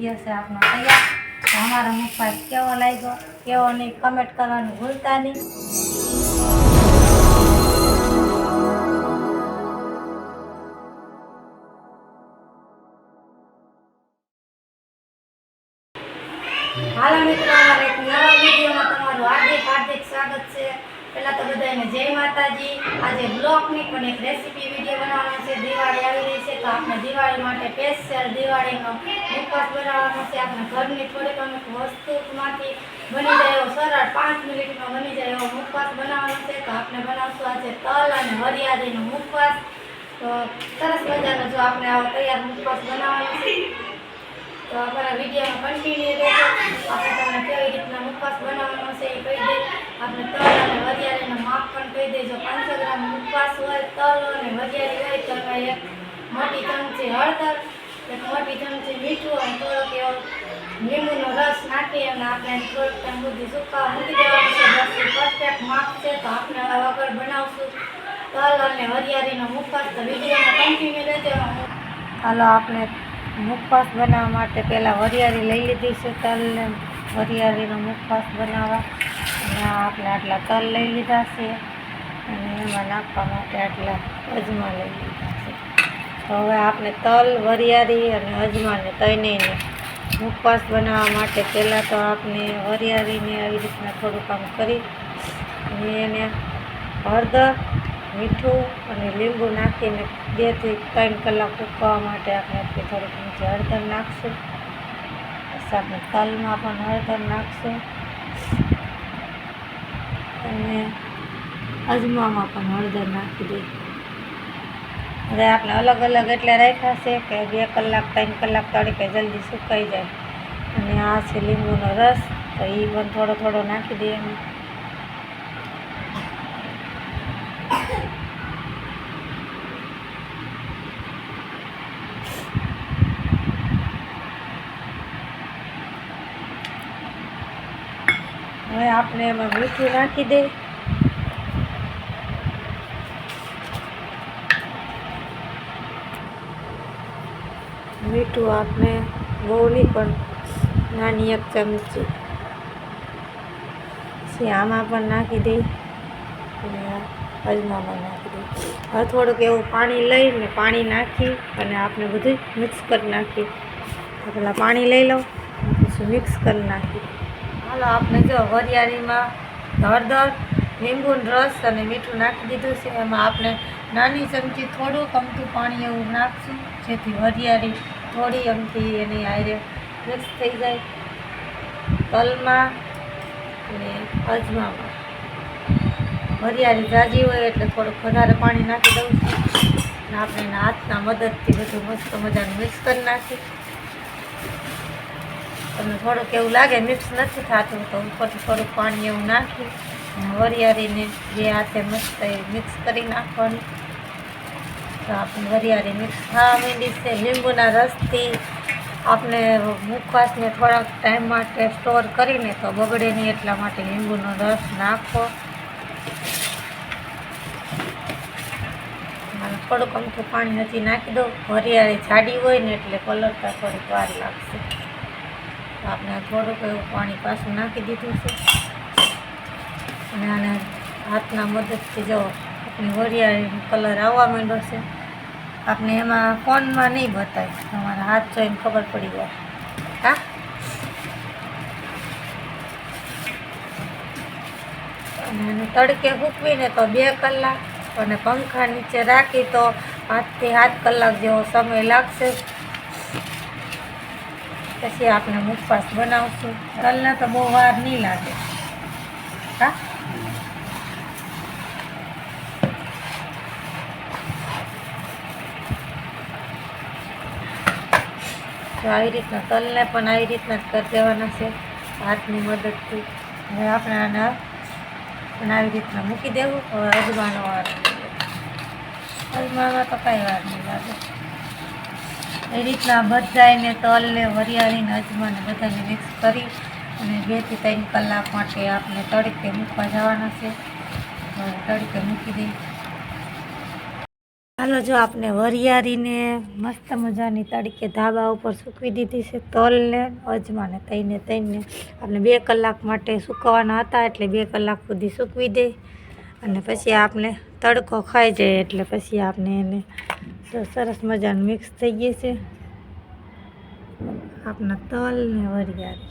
ગયો છે તૈયાર. તો અમારો મુખવાસ કેવો લાગ્યો? કેવો નહીં? કમેન્ટ કરવાનું ભૂલતા નહીં. હાલો મિત્રો, અમારા એક નવા વિડીયોમાં તમારું હાર્દિક હાર્દિક સ્વાગત છે. પહેલા તો બધાને જય માતાજી. આજે બ્લોગની પણ એક રેસીપી વીડિયો બનાવવાનો છે. દિવાળી આવી રહી છે, તો આપણે દિવાળી માટે સ્પેશિયલ દિવાળીનો ઉપવાસ બનાવવાનો છે. આપણે ઘરની થોડીક અમુક વસ્તુમાંથી બની જાય એવો સરળ પાંચ મિનિટમાં બની જાય એવો મુખવાસ બનાવવાનો છે. તો આપણે બનાવશું આજે તલ અને મર્યાદીનો મુખવાસ તો સરસ મજાનો જો આપણે આવો તૈયાર મુખવાસ બનાવવાનો છે. તો અમારા વિડીયોમાં કન્ટિન્યુ રહેજો. આપણે તમને કેવી રીતના મુખવાસ બનાવવાનો છે એ કહી દે. આપણે તલ અને વરિયાળીનું માપ પણ કહી દેજો પાંચસો ગ્રામ મુખવાસ હોય, તલ અને વરિયાળી હોય, તો એમાં એક મોટી ચમચી હળદર, એક મોટી ચમચી મીઠું અને થોડોક એવો લીંબુનો રસ નાખી અને આપણે થોડોક ટાઈમ સુધી સૂકા મૂકી દેવાનું છે. બસ પરફેક્ટ માપ છે. તો આપણે વગર બનાવશું. તલ અને વરિયાળીનો મુખવાસ તો વિડીયોમાં કન્ટિન્યુ રહેજો. હાલો, આપણે મુખવાસ બનાવવા માટે પહેલાં વરિયાળી લઈ લીધી છે તલને વરિયાળીનો મુખવાસ બનાવવા. અને આપણે આટલા તલ લઈ લીધા છે. અને એમાં નાખવા માટે આટલા અજમા લઈ લીધા છે. તો હવે આપણે તલ, વરિયાળી અને અજમાને ત્રણેયને મુખવાસ બનાવવા માટે પહેલાં તો આપણે વરિયાળીને આવી રીતના થોડુંક આમ કરી અને એને હળદર મીઠું અને લીંબુ નાખીને બેથી ત્રણ કલાક ઉકવા માટે આપણે થોડુંક નીચે હળદર નાખશું. પછી આપણે તલમાં પણ હળદર નાખશું. અને અજમામાં પણ હળદર નાખી દઈએ. હવે આપણે અલગ અલગ એટલે રાખ્યા છે કે બે કલાક, ત્રણ કલાક તડકે જલ્દી સુકાઈ જાય. અને આ છે લીંબુનો રસ, તો એ પણ થોડો થોડો નાખી દઈએ હવે આપણે એમાં મીઠું નાખી દે. મીઠું આપણે બહુ નહીં પણ નાની એક ચમચી. પછી આમાં પણ નાખી દઈ અને અજમામાં નાખી દઈ હવે થોડુંક એવું પાણી લઈને પાણી નાખી અને આપણે બધું મિક્સ કરી નાખી. પહેલાં પાણી લઈ લઉં, પછી મિક્સ કરી નાખી. હાલો આપણે જો વરિયાળીમાં હળદર, લીંબુનો રસ અને મીઠું નાખી દીધું છે. એમાં આપણે નાની ચમચી થોડુંક અમથું પાણી એવું નાખશું, જેથી વરિયાળી થોડી અમથી એની આયરે મિક્સ થઈ જાય. તલમાં અને અજમામાં. વરિયાળી જાજી હોય એટલે થોડુંક વધારે પાણી નાખી દઉં છું. અને આપણે હાથના મદદથી બધું મસ્ત મજાનું મિક્સ કરી નાખી તમને થોડુંક એવું લાગે, મિક્સ નથી થતું તો ઉપરથી થોડુંક પાણી એવું નાખી વરિયાળીને બે હાથે મસ્ત મિક્સ કરી નાખવાની. તો આપણે વરિયાળી મિક્સ થવા માંડી છે. લીંબુના રસથી આપણે મુખવાસને થોડાક ટાઈમ માટે સ્ટોર કરીને તો બગડે નહીં એટલા માટે લીંબુનો રસ નાખો. થોડુંક અમથું પાણી હજી નાખી દઉં. વરિયાળી જાડી હોય ને એટલે પલળતા થોડીક વાર લાગશે. આપણે થોડુંક એવું પાણી પાછું નાખી દીધું છે. અને આને હાથના મદદથી જો આપણી વરિયાળીનો કલર આવવા માંડ્યો છે. આપણે એમાં ફોનમાં નહીં બતાય. તમારા હાથ જોઈને ખબર પડી જાય. હા? અને તડકે સૂકવીને તો બે કલાક અને પંખા નીચે રાખી તો પાંચથી સાત કલાક જેવો સમય લાગશે. પછી આપણે મુખવાસ બનાવશું. તલને તો બહુ વાર નહીં લાગે. તો આવી રીતના તલને પણ આવી રીતના જ કરી દેવાના છે, હાથની મદદથી. હવે આપણે આને પણ આવી રીતના મૂકી દેવું. હવે અજમાનો વાર અજમામાં તો કાંઈ વાર નહીં લાગે. એ રીતના બધાને તલને, વરિયાળીને, અજમાને બધાને મિક્સ કરી અને બેથી ત્રણ કલાક માટે આપણે તડકે મૂકવા જવાના છે. તડકે મૂકી દઈ ચાલો જો આપણે વરિયાળીને મસ્ત મજાની તડકે ધાબા ઉપર સૂકવી દીધી છે તલને, અજમાને, તઈને તઈને. આપણે બે કલાક માટે સૂકવવાના હતા એટલે બે કલાક સુધી સૂકવી દે. અને પછી આપણે તડકો ખાઈ જાય એટલે પછી આપણે એને તો સરસ મજાનું મિક્સ થઈ ગઈ છે. આપણા તલ ને વરિયાળી.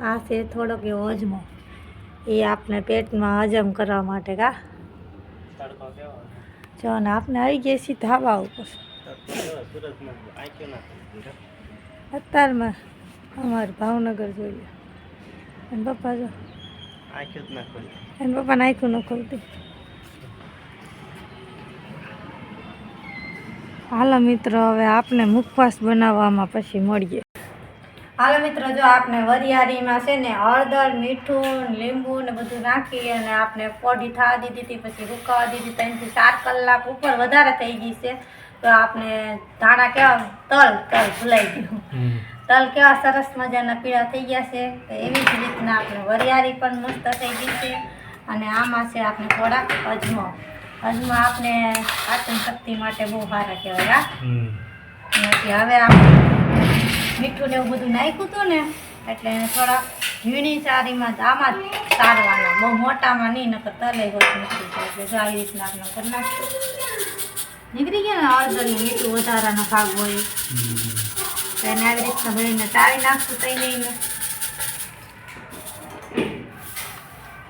આ છે થોડોક એવો અજમો. એ આપણે પેટમાં હજમ કરવા માટે કા? તડકો કેવો જો ને આપણે આવી ગયા છીએ ધાબા ઉપર. કેવો સુરતમાં આંખ્યો ના અત્યારમાં અમારે ભાવનગર જોઈ લો એને પપ્પા જો? આંખ્યો જ ના ખોલી. એને પપ્પા નાખ્યું ન ખોલતી. હાલો મિત્રો હવે આપણે મુખવાસ બનાવવામાં પછી મળીએ. હાલો મિત્રો જો આપણે વરિયાળીમાં છે ને હળદર મીઠું લીંબુ ને બધું નાખી અને આપણે કોઢી થવા દીધી હતી પછી રૂકાવા દીધી ત્રણથી ચાર કલાક ઉપર વધારે થઈ ગઈ છે. તો આપણે ધાણા કેવા તલ તલ ભૂલાઈ ગયું. તલ કેવા સરસ મજાના પીળા થઈ ગયા છે. તો એવી જ રીતના આપણે વરિયાળી પણ મસ્ત થઈ ગઈ છે. અને આમાં છે આપણે થોડાક અજમો. અજમો આપણે પાચન શક્તિ માટે બહુ સારા કહેવાય હા? નથી હવે આપણે મીઠું ને એવું બધું નાખ્યું હતું ને એટલે એને થોડા ઝીણી ચારીમાં આમાં જ સારવાના. બહુ મોટામાં નહીં નકર તલે નીકળી જાય એટલે જો આવી રીતના આપણે કરી નાખશું નીકળી ગયા ને અડધરી મીઠું વધારાનો ભાગ હોય. તો એને આવી રીતના ભરીને ચાળી નાખશું તઈ નહીં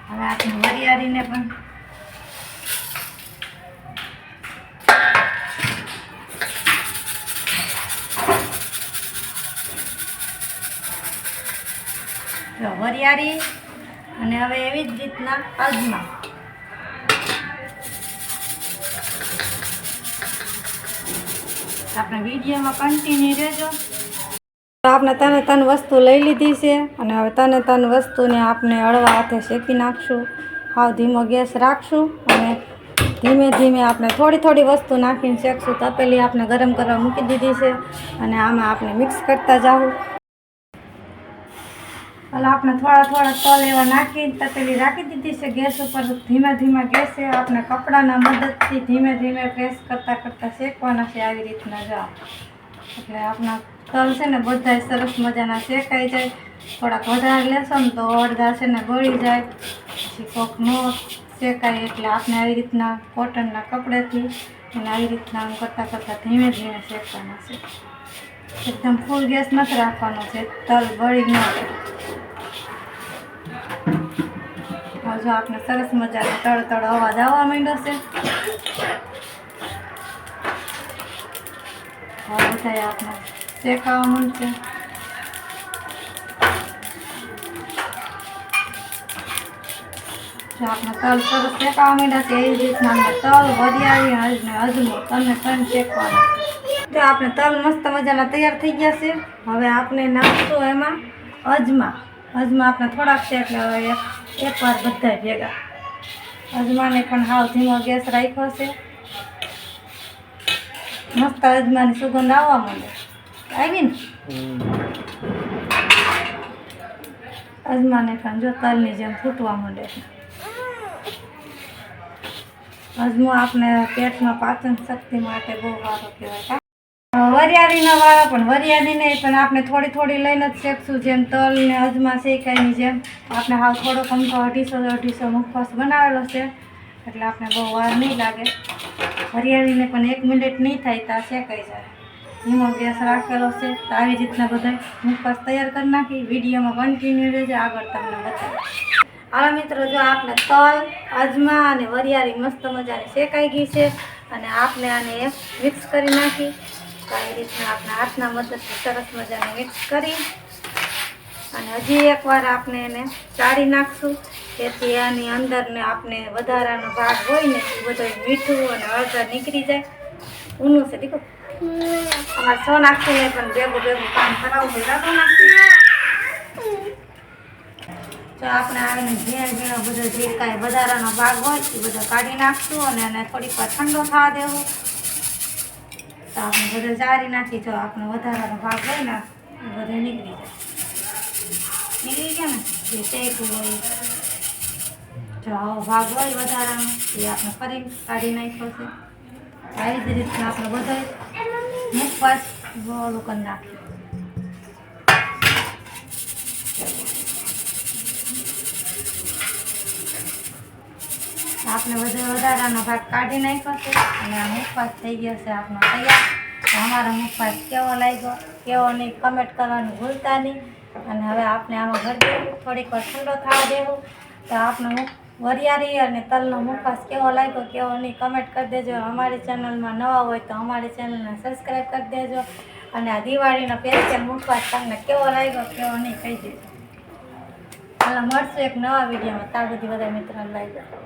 હવે આપણે વરિયાળીને પણ જો વરિયાળી અને હવે એવી જ રીતના અજમા. આપણે વિડીયોમાં કન્ટિન્યુ રહેજો. આપણે તને તન વસ્તુ લઈ લીધી છે અને હવે તને તન વસ્તુને આપણે હળવા હાથે શેકી નાખશું. હાવ ધીમો ગેસ રાખશું અને ધીમે ધીમે આપણે થોડી થોડી વસ્તુ નાખીને શેકશું. તપેલી આપણે ગરમ કરવા મૂકી દીધી છે અને આમાં આપણે મિક્સ કરતા જાવું એટલે આપણે થોડા થોડા તલ એવા નાખી તપેલી રાખી દીધી છે ગેસ ઉપર. ધીમે ધીમે છે આપણે કપડાના મદદથી ધીમે ધીમે પ્રેસ કરતાં કરતાં શેકવાના છે આવી રીતના જાઓ એટલે આપણા તલ છે ને બધા સરસ મજાના શેકાઈ જાય. થોડાક વધારે લેશો ને તો અડધા છે ને બળી જાય. પછી કોક નો શેકાય એટલે આપણે આવી રીતના કોટનના કપડેથી અને આવી રીતના કરતાં કરતાં ધીમે ધીમે શેકવાના છે. એકદમ ફૂલ ગેસ નથી રાખવાનો છે. તલ બળી ન જાય જો આપણે સરસ મજાનો તળ તળ અવાજ આવવા માંડ્યો છે. હવે આપણે શેકાવા માંડશે. જો આપણે તલ સરસ શેકાવા માંડ્યા છે, એ રીતના આપણે તલ વરિયાળી અને અજમો તને તમને શેકવાના છે. જો આપણે તલ મસ્ત મજાના તૈયાર થઈ ગયા છે. હવે આપણે નાખશું એમાં અજમા. અજમા આપણે થોડાક છે એટલે હવે એક એકવાર બધા ભેગા. અજમાને પણ હાવ ધીમો ગેસ રાખ્યો છે. મસ્ત અજમાની સુગંધ આવવા માંડે. આવી ને? અજમાને પણ જો તલની જેમ ફૂટવા માંડે. છે અજમો આપણે પેટમાં પાચન શક્તિ માટે બહુ સારો કહેવાય. કા? વરિયાળીના વાળા પણ વરિયાળી નહીં, પણ આપણે થોડી થોડી લઈને જ શેકશું, જેમ તલ ને અજમા શેકાયની જેમ. આપણે હાવ થોડો કમતો અઢીસો અઢીસો મુખવાસ બનાવેલો છે, એટલે આપણે બહુ વાર નહીં લાગે. વરિયાળીને પણ એક મિનિટ નહીં થાય ત્યાં શેકાઈ જાય. ધીમો ગેસ રાખેલો છે, તો આવી રીતના બધા મુખવાસ તૈયાર કરી નાખી. વિડીયોમાં કન્ટિન્યુ રહેજે, આગળ તમને બતાવીશ. હાલો મિત્રો, જો આપણે તલ, અજમા અને વરિયાળી મસ્ત મજાની શેકાઈ ગઈ છે, અને આપણે આને મિક્સ કરી નાખી. આવી રીતના આપણે હાથના મદદથી સરસ મજાને મિક્સ કરી. અને હજી એકવાર આપણે એને ચાળી નાખશું. જેથી આની અંદરને આપણે વધારાનો ભાગ હોય ને, એ બધો મીઠું અને હળદર નીકળી જાય. ઊનું છે દીકરો? અમારે સો નાખીને પણ ભેગું ભેગું કામ કરાવવું હોય રાખો નાખી તો આપણે આવીને ઝીણો ઝીણો બધો જે કાંઈ વધારાનો ભાગ હોય, એ બધો કાઢી નાખશું અને એને થોડીક વાર ઠંડો થવા દેવું. તો આપણે બધું ચારી નાખી, જો આપણો વધારાનો ભાગ હોય ને, એ નીકળી જાય. નીકળી ગયા ને? જે હોય, જો આવો ભાગ હોય વધારાનો, એ આપણે ફરી કાઢી નાખ્યો છે. આવી જ રીતના આપણે બધા મુખવાસ ઓલું કરી નાખીએ આપણે બધો વધારાનો ભાગ કાઢી નાખ્યો છે. અને આ મુખવાસ થઈ ગયો છે આપણો તૈયાર. તો અમારો મુખવાસ કેવો લાગ્યો? કેવો નહીં? કમેન્ટ કરવાનું ભૂલતા નહીં. અને હવે આપણે આમાં ઘર દેવું. થોડીક વાર ઠંડો થવા દેવું. તો આપણો મુખ વરિયાળી અને તલનો મુખવાસ કેવો લાગ્યો, કેવો નહીં? કમેન્ટ કરી દેજો. અમારી ચેનલમાં નવા હોય તો અમારી ચેનલને સબસ્ક્રાઈબ કરી દેજો. અને આ દિવાળીનો સ્પેશિયલ મુખવાસ તમને કેવો લાગ્યો, કેવો નહીં, કહી દેજો. ચાલો મળશું એક નવા વિડીયોમાં ત્યાં બધી બધા મિત્રો લાગ્યો.